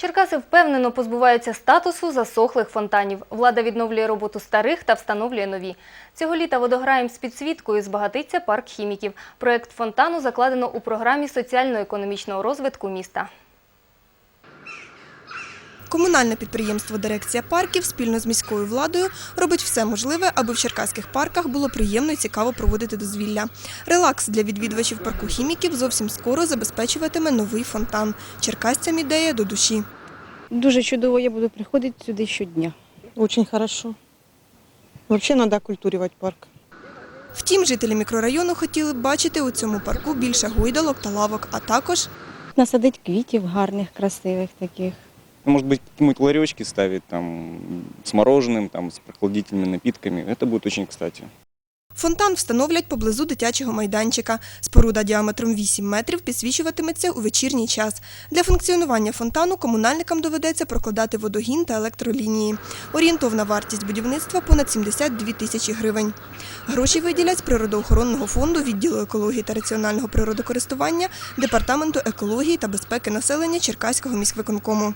Черкаси впевнено позбуваються статусу засохлих фонтанів. Влада відновлює роботу старих та встановлює нові. Цього літа водограєм з підсвіткою збагатиться парк хіміків. Проект фонтану закладено у програмі соціально-економічного розвитку міста. Комунальне підприємство Дирекція парків спільно з міською владою робить все можливе, аби в черкаських парках було приємно і цікаво проводити дозвілля. Релакс для відвідувачів парку хіміків зовсім скоро забезпечуватиме новий фонтан. Черкасцям ідея до душі. Дуже чудово, я буду приходити сюди щодня. Очень хорошо. Вообще надо оккультуривать парк. Втім, жителі мікрорайону хотіли б бачити у цьому парку більше гойдалок та лавок, а також Насадить квітів гарних, красивих таких. Ну, Может быть, какие-нибудь ларечки ставить там с мороженым, там, с прохладительными напитками. Это будет очень кстати. фонтан встановлять поблизу дитячого майданчика. Споруда діаметром 8 метрів підсвічуватиметься у вечірній час. Для функціонування фонтану комунальникам доведеться прокладати водогін та електролінії. Орієнтовна вартість будівництва – понад 72 тисячі гривень. Гроші виділять з природоохоронного фонду, відділу екології та раціонального природокористування, Департаменту екології та безпеки населення Черкаського міськвиконкому.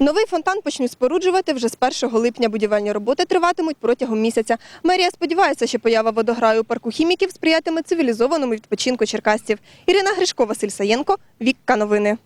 Новий фонтан почнуть споруджувати вже з 1 липня. Будівельні роботи триватимуть протягом місяця. Мерія сподівається, що поява водограю у парку хіміків сприятиме цивілізованому відпочинку черкасців. Ірина Гришко, Василь Саєнко, Вікка Новини.